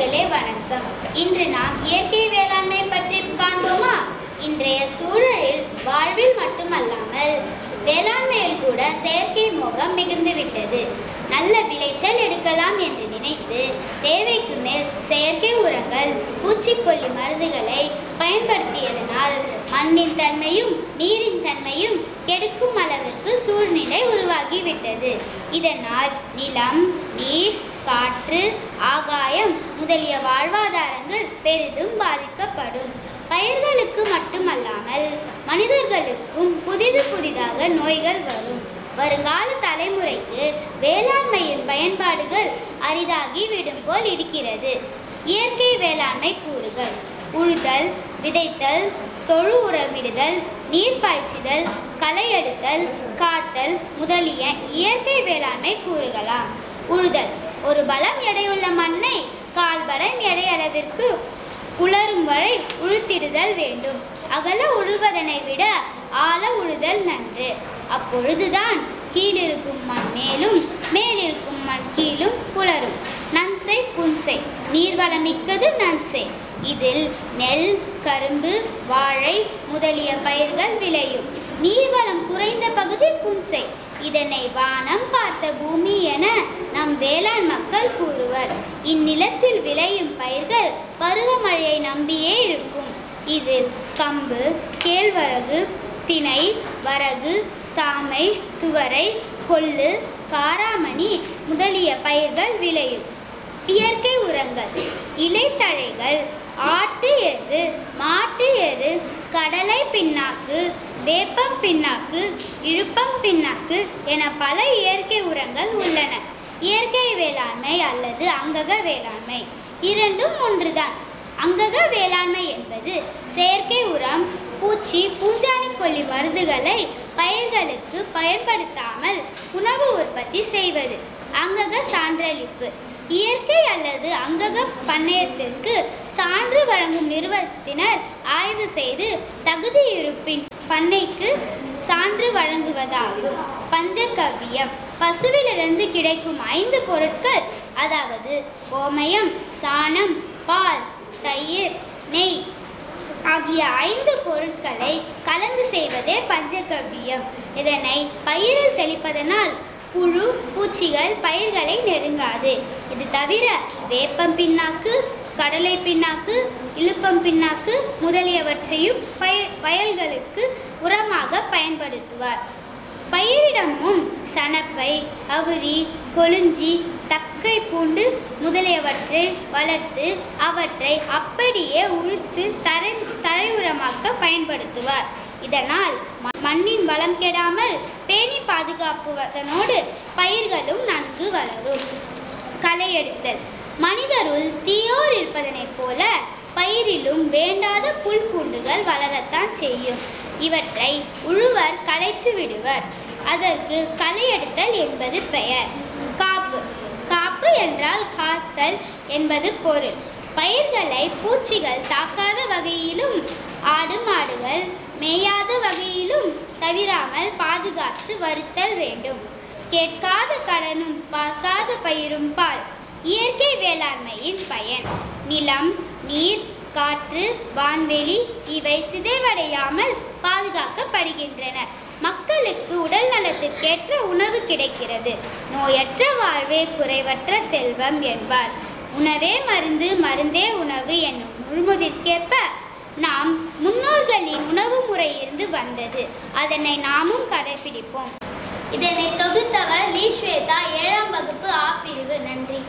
நண்பர்களே வணக்கம். இன்று நாம் இயற்கை வேளாண்மை பற்றி காண்போமா? இன்றைய சூழலில் வாழ்வில் மட்டுமல்லாமல் வேளாண்மையில் கூட செயற்கை மோகம் மிகுந்துவிட்டது நல்ல விளைச்சல் எடுக்கலாம் என்று நினைத்து தேவைக்கு மேல் செயற்கை உரங்கள் பூச்சிக்கொல்லி மருந்துகளை பயன்படுத்தியதனால் மண்ணின் தன்மையும் நீரின் தன்மையும் கெடுக்கும் அளவிற்கு சூழ்நிலை உருவாகிவிட்டது. இதனால் நிலம் நீர் காற்று ஆகாயம் முதலிய வாழ்வாதாரங்கள் பெரிதும் பாதிக்கப்படும். பயிர்களுக்கு மட்டுமல்லாமல் மனிதர்களுக்கும் புதிது புதிதாக நோய்கள் வரும். வருங்கால தலைமுறைக்கு வேளாண்மையின் பயன்பாடுகள் அரிதாகி விடும் போல் இருக்கிறது. இயற்கை வேளாண்மை கூறுகள் உழுதல் விதைத்தல் தொழு உரமிடுதல் நீர் பாய்ச்சிதல் களையெடுத்தல் காத்தல் முதலிய இயற்கை வேளாண்மை கூறுகளாம். உழுதல் ஒரு பலம் எடையுள்ள மண்ணை கால் பலம் எடை அளவிற்கு உலரும் வரை உழுத்திடுதல் வேண்டும். அகல உழுவதனை விட ஆழ உழுதல் நன்று. அப்பொழுதுதான் கீழிருக்கும் மண் மேலும் மேலிருக்கும் மண் கீழும் புலரும். நன்சை புன்சை நீர்வளமிக்கது நன்சை. இதில் நெல் கரும்பு வாழை முதலிய பயிர்கள் விளையும். நீர்வளம் குறைந்த பகுதி புன்சை. இதனை வானம் பார்த்த பூமி என வேளாண் மக்கள் கூறுவர். இந்நிலத்தில் விளையும் பயிர்கள் பருவமழையை நம்பியே இருக்கும். இதில் கம்பு கேழ்வரகு திணை வரகு சாமை துவரை கொள்ளு காராமணி முதலிய பயிர்கள் விளையும். இயற்கை உரங்கள் இலைத்தழைகள் ஆட்டு எரு மாட்டு எரு கடலை பின்னாக்கு வேப்பம் பின்னாக்கு இழுப்பம் பின்னாக்கு என பல இயற்கை உரங்கள் உள்ளன. இயற்கை வேளாண்மை அல்லது அங்கக வேளாண்மை. இரண்டும் ஒன்றுதான். அங்கக வேளாண்மை என்பது செயற்கை உரம் பூச்சி பூஞ்சாணி மருந்துகளை பயிர்களுக்கு பயன்படுத்தாமல் உணவு உற்பத்தி செய்வது. அங்கக சான்றளிப்பு. இயற்கை அல்லது அங்கக பண்ணையத்திற்கு சான்று வழங்கும் நிறுவனத்தினர் ஆய்வு செய்து தகுதி இருப்பின் பண்ணைக்கு சான்று வழங்குவதாகும். பஞ்சகவ்யம் பசுவிலிருந்து கிடைக்கும் ஐந்து பொருட்கள் அதாவது கோமயம் சாணம் பால் தயிர் நெய் ஆகிய ஐந்து பொருட்களை கலந்து செய்வதே பஞ்சகவ்யம் இதனை பயிரில் தெளிப்பதனால் புழு பூச்சிகள் பயிர்களை நெருங்காது. இது தவிர வேப்பம் பின்னாக்கு கடலை பின்னாக்கு இழுப்பம் பின்னாக்கு முதலியவற்றையும் பயிர் வயல்களுக்கு உரமாக பயன்படுத்துவார். பயிரிடமும் முன் சணப்பை அவுரி கொழுஞ்சி தக்கை பூண்டு முதலியவற்றை வளர்த்து அவற்றை அப்படியே உழுத்து தரை தரை உரமாக்க பயன்படுத்துவார். இதனால் ம- மண்ணின் வளம் கெடாமல் பேணி பாதுகாப்புவதனோடு பயிர்களும் நன்கு வளரும். களை எடுத்தல் மனிதருள் தீயோர் இருப்பதனைப் போல பயிரிலும் வேண்டாத புல் பூண்டுகள் வளரத்தான் செய்யும். இவற்றை உழுவர் களைத்து விடுவர். அதற்கு களையெடுத்தல் என்பது பெயர். காப்பு. காப்பு என்றால் காத்தல் என்பது பொருள். பயிர்களை பூச்சிகள் தாக்காத வகையிலும் ஆடு மாடுகள் மேயாத வகையிலும் தவிராமல் பாதுகாத்து வருத்தல் வேண்டும். கேட்காத கடனும் பார்க்காத பயிரும் பால் இயற்கை வேளாண்மையின் பயன். நிலம் நீர் காற்று வான்வெளி இவை சிதைவடையாமல் பாதுகாக்கப்படுகின்றன. மக்களுக்கு உடல் நலத்திற்கேற்ற உணவு கிடைக்கிறது. நோயற்ற வாழ்வே குறைவற்ற செல்வம் என்பார். உணவே மருந்து மருந்தே உணவு என்னும் முழுமுதிர்க்கேற்ப நாம் முன்னோர்களின் உணவு முறையிலிருந்து வந்தது. அதனை நாமும் கடைபிடிப்போம் இதனை தொகுத்தவர் லீஸ்வேதா ஏழாம் வகுப்பு ஆ பிரிவு. நன்றி.